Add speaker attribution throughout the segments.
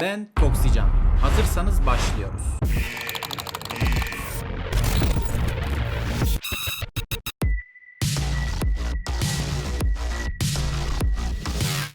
Speaker 1: Ben Toksican. Hazırsanız başlıyoruz.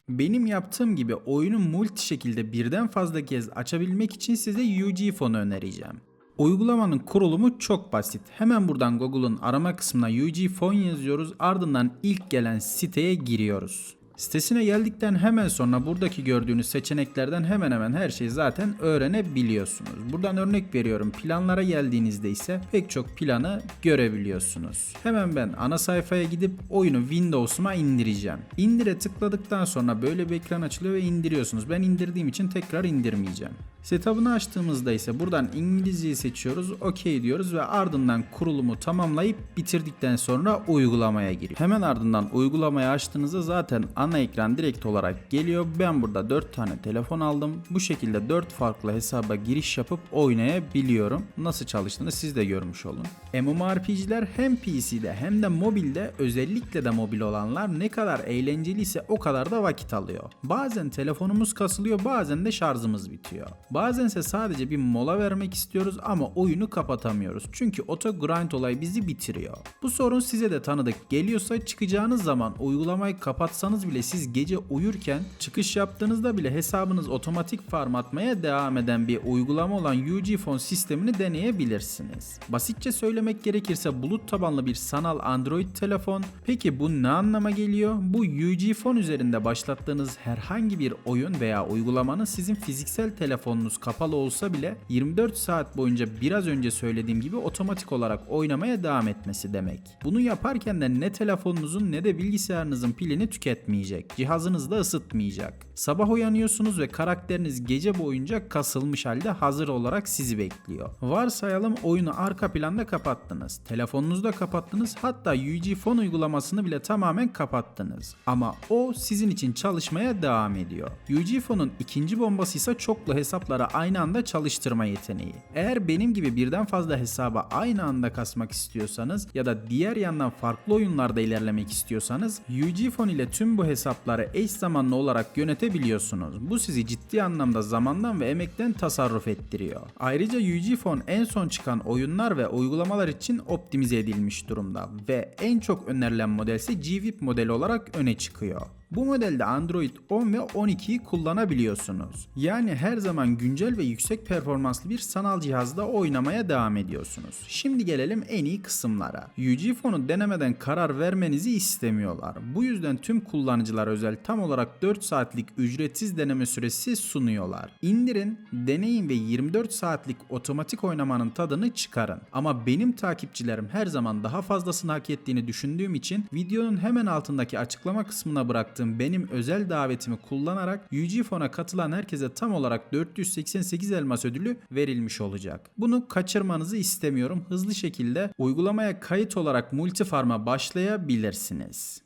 Speaker 1: Benim yaptığım gibi oyunu multi şekilde birden fazla kez açabilmek için size UG fonu önereceğim. Uygulamanın kurulumu çok basit. Hemen buradan Google'un arama kısmına UG fon yazıyoruz ardından ilk gelen siteye giriyoruz. Sitesine geldikten hemen sonra buradaki gördüğünüz seçeneklerden hemen hemen her şeyi zaten öğrenebiliyorsunuz. Buradan örnek veriyorum. Planlara geldiğinizde ise pek çok planı görebiliyorsunuz. Hemen ben ana sayfaya gidip oyunu Windows'uma indireceğim. İndire tıkladıktan sonra böyle bir ekran açılıyor ve indiriyorsunuz. Ben indirdiğim için tekrar indirmeyeceğim. Setup'ını açtığımızda ise buradan İngilizceyi seçiyoruz, OK diyoruz ve ardından kurulumu tamamlayıp bitirdikten sonra uygulamaya giriyor. Hemen ardından uygulamayı açtığınızda zaten ana ekran direkt olarak geliyor. Ben burada 4 tane telefon aldım. Bu şekilde 4 farklı hesaba giriş yapıp oynayabiliyorum. Nasıl çalıştığını siz de görmüş olun. MMORPG'ler hem PC'de hem de mobilde özellikle de mobil olanlar ne kadar eğlenceliyse o kadar da vakit alıyor. Bazen telefonumuz kasılıyor bazen de şarjımız bitiyor. Bazense sadece bir mola vermek istiyoruz ama oyunu kapatamıyoruz. Çünkü auto grind olay bizi bitiriyor. Bu sorun size de tanıdık geliyorsa çıkacağınız zaman uygulamayı kapatsanız bile siz gece uyurken çıkış yaptığınızda bile hesabınız otomatik farm atmaya devam eden bir uygulama olan UG Phone sistemini deneyebilirsiniz. Basitçe söylemek gerekirse bulut tabanlı bir sanal Android telefon. Peki bu ne anlama geliyor? Bu UG Phone üzerinde başlattığınız herhangi bir oyun veya uygulamanın sizin fiziksel telefonunuz kapalı olsa bile 24 saat boyunca biraz önce söylediğim gibi otomatik olarak oynamaya devam etmesi demek. Bunu yaparken de ne telefonunuzun ne de bilgisayarınızın pilini tüketmeyecek. Cihazınız da ısıtmayacak. Sabah uyanıyorsunuz ve karakteriniz gece boyunca kasılmış halde hazır olarak sizi bekliyor. Varsayalım oyunu arka planda kapattınız. Telefonunuzda kapattınız hatta UG Phone uygulamasını bile tamamen kapattınız. Ama o sizin için çalışmaya devam ediyor. UG Phone'un ikinci bombası ise çoklu hesaplara aynı anda çalıştırma yeteneği. Eğer benim gibi birden fazla hesaba aynı anda kasmak istiyorsanız ya da diğer yandan farklı oyunlarda ilerlemek istiyorsanız UG Phone ile tüm bu hesapları eş zamanlı olarak yönetebiliyorsunuz. Bu sizi ciddi anlamda zamandan ve emekten tasarruf ettiriyor. Ayrıca UG Phone en son çıkan oyunlar ve uygulamalar için optimize edilmiş durumda ve en çok önerilen model ise GVIP modeli olarak öne çıkıyor. Bu modelde Android 10 ve 12'yi kullanabiliyorsunuz. Yani her zaman güncel ve yüksek performanslı bir sanal cihazda oynamaya devam ediyorsunuz. Şimdi gelelim en iyi kısımlara. UG denemeden karar vermenizi istemiyorlar. Bu yüzden tüm kullanıcılar özel tam olarak 4 saatlik ücretsiz deneme süresi sunuyorlar. İndirin, deneyin ve 24 saatlik otomatik oynamanın tadını çıkarın. Ama benim takipçilerim her zaman daha fazlasını hak ettiğini düşündüğüm için videonun hemen altındaki açıklama kısmına bıraktığım benim özel davetimi kullanarak UG Phone'a katılan herkese tam olarak 488 elmas ödülü verilmiş olacak. Bunu kaçırmanızı istemiyorum. Hızlı şekilde uygulamaya kayıt olarak multifarm'a başlayabilirsiniz.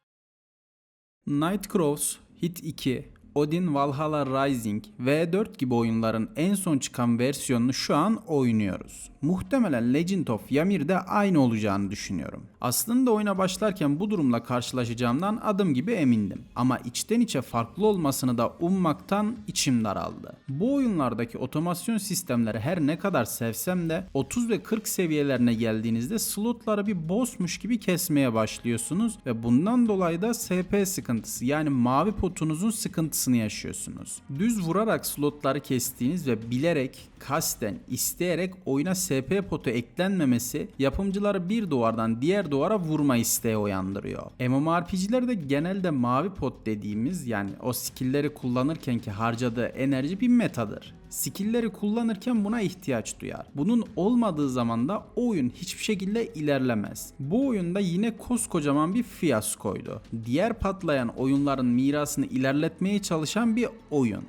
Speaker 1: Nightcrows, Hit 2, Odin Valhalla Rising, V4 gibi oyunların en son çıkan versiyonunu şu an oynuyoruz. Muhtemelen Legend of Yamir'de aynı olacağını düşünüyorum. Aslında oyuna başlarken bu durumla karşılaşacağımdan adım gibi emindim. Ama içten içe farklı olmasını da ummaktan içim daraldı. Bu oyunlardaki otomasyon sistemleri her ne kadar sevsem de 30 ve 40 seviyelerine geldiğinizde slotları bir bossmuş gibi kesmeye başlıyorsunuz ve bundan dolayı da SP sıkıntısı yani mavi potunuzun sıkıntısını yaşıyorsunuz. Düz vurarak slotları kestiğiniz ve bilerek, kasten, isteyerek oyuna SP potu eklenmemesi yapımcıları bir duvardan diğer duvara vurma isteği uyandırıyor. MMORPG'lerde genelde mavi pot dediğimiz yani o skill'leri kullanırken ki harcadığı enerji bir metadır. Skill'leri kullanırken buna ihtiyaç duyar. Bunun olmadığı zaman da oyun hiçbir şekilde ilerlemez. Bu oyunda yine koskocaman bir fiyaskoydu. Diğer patlayan oyunların mirasını ilerletmeye çalışan bir oyun.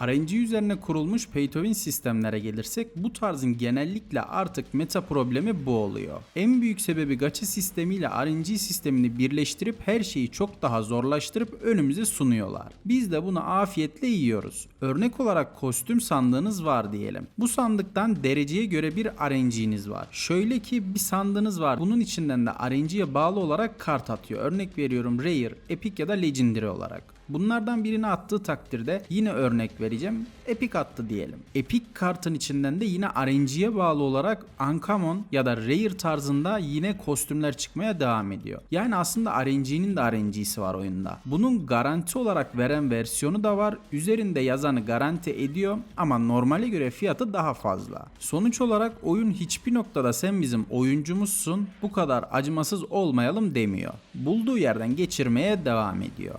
Speaker 1: RNG üzerine kurulmuş pay to win sistemlere gelirsek bu tarzın genellikle artık meta problemi bu oluyor. En büyük sebebi gacha sistemiyle RNG sistemini birleştirip her şeyi çok daha zorlaştırıp önümüze sunuyorlar. Biz de bunu afiyetle yiyoruz. Örnek olarak kostüm sandığınız var diyelim. Bu sandıktan dereceye göre bir RNG'niz var. Şöyle ki bir sandığınız var. Bunun içinden de RNG'ye bağlı olarak kart atıyor. Örnek veriyorum Rare, Epic ya da Legendary olarak. Bunlardan birini attığı takdirde yine örnek vereceğim. Epic attı diyelim. Epic kartın içinden de yine RNG'ye bağlı olarak Uncommon ya da Rare tarzında yine kostümler çıkmaya devam ediyor. Yani aslında RNG'nin de RNG'si var oyunda. Bunun garanti olarak veren versiyonu da var. Üzerinde yazanı garanti ediyor ama normale göre fiyatı daha fazla. Sonuç olarak oyun hiçbir noktada sen bizim oyuncumuzsun bu kadar acımasız olmayalım demiyor. Bulduğu yerden geçirmeye devam ediyor.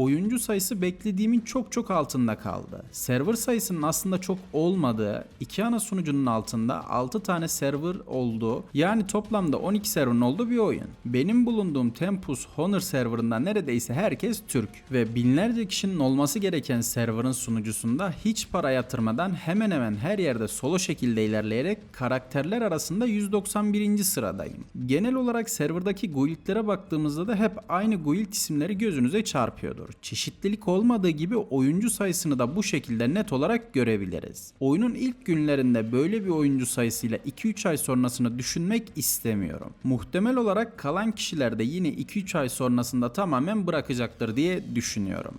Speaker 1: Oyuncu sayısı beklediğimin çok çok altında kaldı. Server sayısının aslında çok olmadığı, iki ana sunucunun altında 6 tane server olduğu, yani toplamda 12 serverın olduğu bir oyun. Benim bulunduğum Tempus Honor serverında neredeyse herkes Türk ve binlerce kişinin olması gereken serverın sunucusunda hiç para yatırmadan hemen hemen her yerde solo şekilde ilerleyerek karakterler arasında 191. sıradayım. Genel olarak serverdaki guildlere baktığımızda da hep aynı guild isimleri gözünüze çarpıyordur. Çeşitlilik olmadığı gibi oyuncu sayısını da bu şekilde net olarak görebiliriz. Oyunun ilk günlerinde böyle bir oyuncu sayısıyla 2-3 ay sonrasını düşünmek istemiyorum. Muhtemel olarak kalan kişiler de yine 2-3 ay sonrasında tamamen bırakacaktır diye düşünüyorum.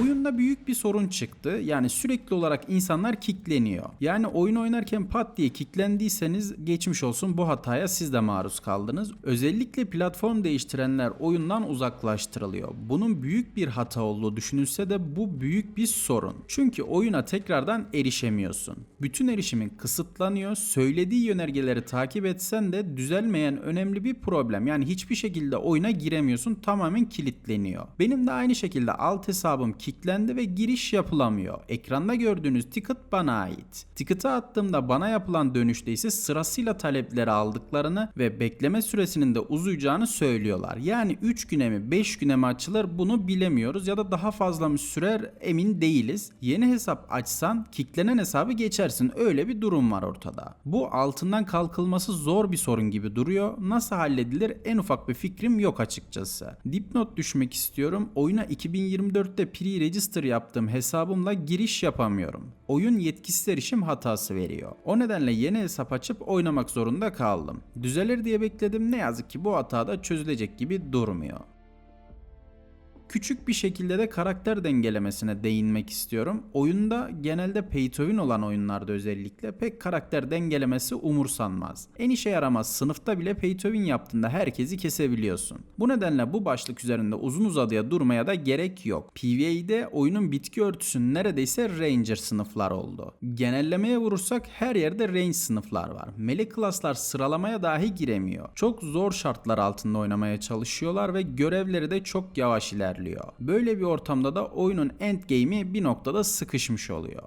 Speaker 1: Oyunda büyük bir sorun çıktı. Yani sürekli olarak insanlar kickleniyor. Yani oyun oynarken pat diye kicklendiyseniz geçmiş olsun bu hataya siz de maruz kaldınız. Özellikle platform değiştirenler oyundan uzaklaştırılıyor. Bunun büyük bir hata olduğu düşünülse de bu büyük bir sorun. Çünkü oyuna tekrardan erişemiyorsun. Bütün erişimin kısıtlanıyor. Söylediği yönergeleri takip etsen de düzelmeyen önemli bir problem. Yani hiçbir şekilde oyuna giremiyorsun. Tamamen kilitleniyor. Benim de aynı şekilde alt hesabım kilitlendi ve giriş yapılamıyor. Ekranda gördüğünüz ticket bana ait. Ticket'ı attığımda bana yapılan dönüşte ise sırasıyla talepleri aldıklarını ve bekleme süresinin de uzayacağını söylüyorlar. Yani 3 güne mi 5 güne mi açılır bunu bilemiyoruz ya da daha fazla mı sürer emin değiliz. Yeni hesap açsan kicklenen hesabı geçersin öyle bir durum var ortada. Bu altından kalkılması zor bir sorun gibi duruyor. Nasıl halledilir en ufak bir fikrim yok açıkçası. Dipnot düşmek istiyorum. Oyuna 2024'te pre-register yaptığım hesabımla giriş yapamıyorum. Oyun yetkisiz erişim hatası veriyor. O nedenle yeni hesap açıp oynamak zorunda kaldım. Düzelir diye bekledim ne yazık ki bu hata da çözülecek gibi durmuyor küçük bir şekilde de karakter dengelemesine değinmek istiyorum. Oyunda genelde pay to win olan oyunlarda özellikle pek karakter dengelemesi umursanmaz. En işe yaramaz sınıfta bile pay to win yaptığında herkesi kesebiliyorsun. Bu nedenle bu başlık üzerinde uzun uzadıya durmaya da gerek yok. PvE'de oyunun bitki örtüsü neredeyse ranger sınıflar oldu. Genellemeye vurursak her yerde range sınıflar var. Melek klaslar sıralamaya dahi giremiyor. Çok zor şartlar altında oynamaya çalışıyorlar ve görevleri de çok yavaş ilerliyor ilerliyor. Böyle bir ortamda da oyunun endgame'i bir noktada sıkışmış oluyor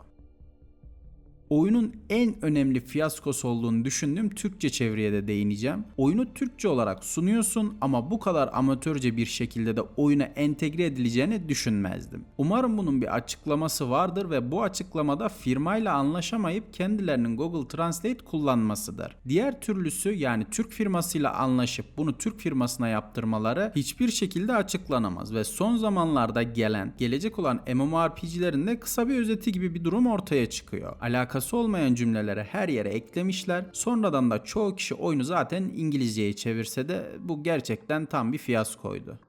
Speaker 1: oyunun en önemli fiyaskosu olduğunu düşündüğüm Türkçe çeviriye de değineceğim. Oyunu Türkçe olarak sunuyorsun ama bu kadar amatörce bir şekilde de oyuna entegre edileceğini düşünmezdim. Umarım bunun bir açıklaması vardır ve bu açıklamada firmayla anlaşamayıp kendilerinin Google Translate kullanmasıdır. Diğer türlüsü yani Türk firmasıyla anlaşıp bunu Türk firmasına yaptırmaları hiçbir şekilde açıklanamaz ve son zamanlarda gelen, gelecek olan MMORPG'lerin de kısa bir özeti gibi bir durum ortaya çıkıyor. Alakası alakası olmayan cümleleri her yere eklemişler. Sonradan da çoğu kişi oyunu zaten İngilizceye çevirse de bu gerçekten tam bir fiyaskoydu.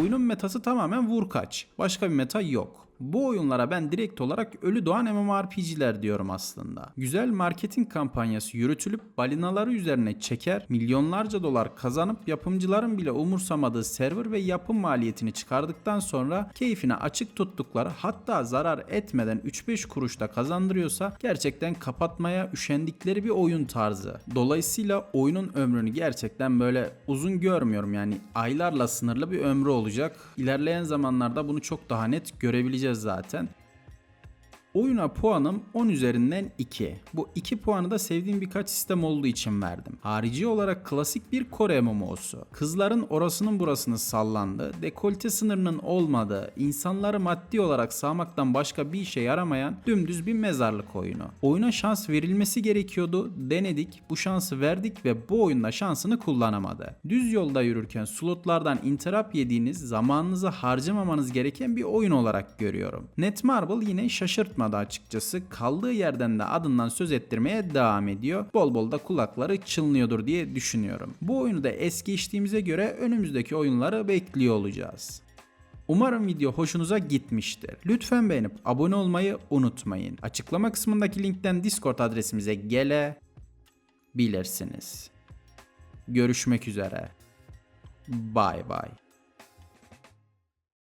Speaker 1: Oyunun metası tamamen vur kaç. Başka bir meta yok. Bu oyunlara ben direkt olarak ölü doğan MMORPG'ler diyorum aslında. Güzel marketing kampanyası yürütülüp balinaları üzerine çeker, milyonlarca dolar kazanıp yapımcıların bile umursamadığı server ve yapım maliyetini çıkardıktan sonra keyfine açık tuttukları hatta zarar etmeden 3-5 kuruşta kazandırıyorsa gerçekten kapatmaya üşendikleri bir oyun tarzı. Dolayısıyla oyunun ömrünü gerçekten böyle uzun görmüyorum yani aylarla sınırlı bir ömrü olacak. İlerleyen zamanlarda bunu çok daha net görebileceğiz zaten. Oyuna puanım 10 üzerinden 2. Bu 2 puanı da sevdiğim birkaç sistem olduğu için verdim. Harici olarak klasik bir Kore MMO'su. Kızların orasının burasını sallandı, dekolte sınırının olmadığı, insanları maddi olarak sağmaktan başka bir işe yaramayan dümdüz bir mezarlık oyunu. Oyuna şans verilmesi gerekiyordu, denedik, bu şansı verdik ve bu oyunda şansını kullanamadı. Düz yolda yürürken slotlardan interrupt yediğiniz, zamanınızı harcamamanız gereken bir oyun olarak görüyorum. Netmarble yine şaşırtmadı unutmadı açıkçası. Kaldığı yerden de adından söz ettirmeye devam ediyor. Bol bol da kulakları çınlıyordur diye düşünüyorum. Bu oyunu da eski içtiğimize göre önümüzdeki oyunları bekliyor olacağız. Umarım video hoşunuza gitmiştir. Lütfen beğenip abone olmayı unutmayın. Açıklama kısmındaki linkten Discord adresimize gele bilirsiniz. Görüşmek üzere. Bay bay.